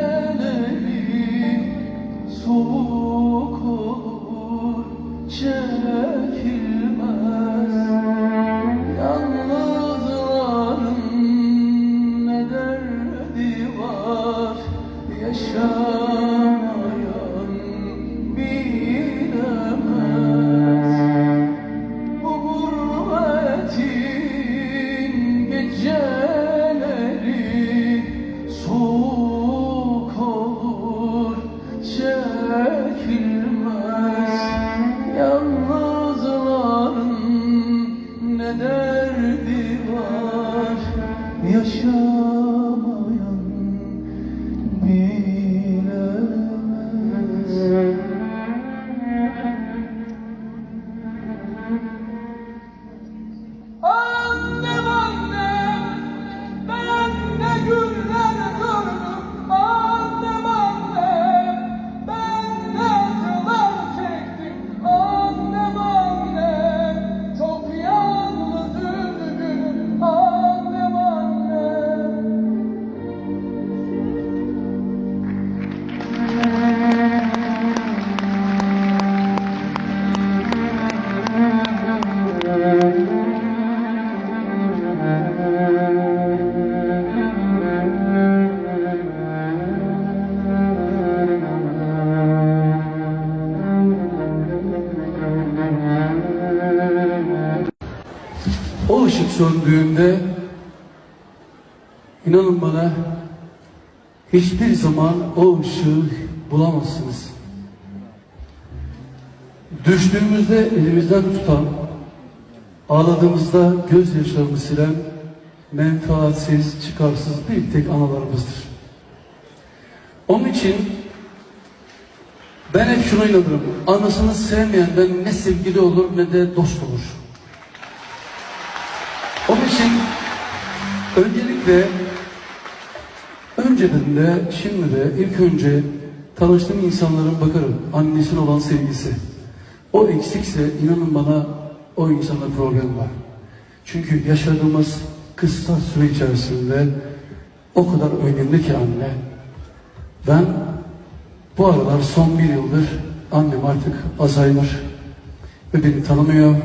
Geceleri soğuk olur çekilmez. Yalnızların ne derdi var? Yaşamayan bilemez. Bu gurbetin geceleri yaşamayan O ışık söndüğünde inanın bana hiçbir zaman o ışığı bulamazsınız. Düştüğümüzde elimizden tutan, ağladığımızda gözyaşlarımı silen menfaatsiz, çıkarsız bir tek analarımızdır. Onun için ben hep şuna inanırım. Anasını sevmeyenden ne sevgili olur ne de dost olur. Öncelikle önceden de şimdi de ilk önce tanıştığım insanların bakarım annesine olan sevgisi. O eksikse inanın bana o insanda problem var. Çünkü yaşadığımız kısa süre içerisinde o kadar önemli ki anne. Ben bu aralar son bir yıldır annem artık Alzheimer ve beni tanımıyor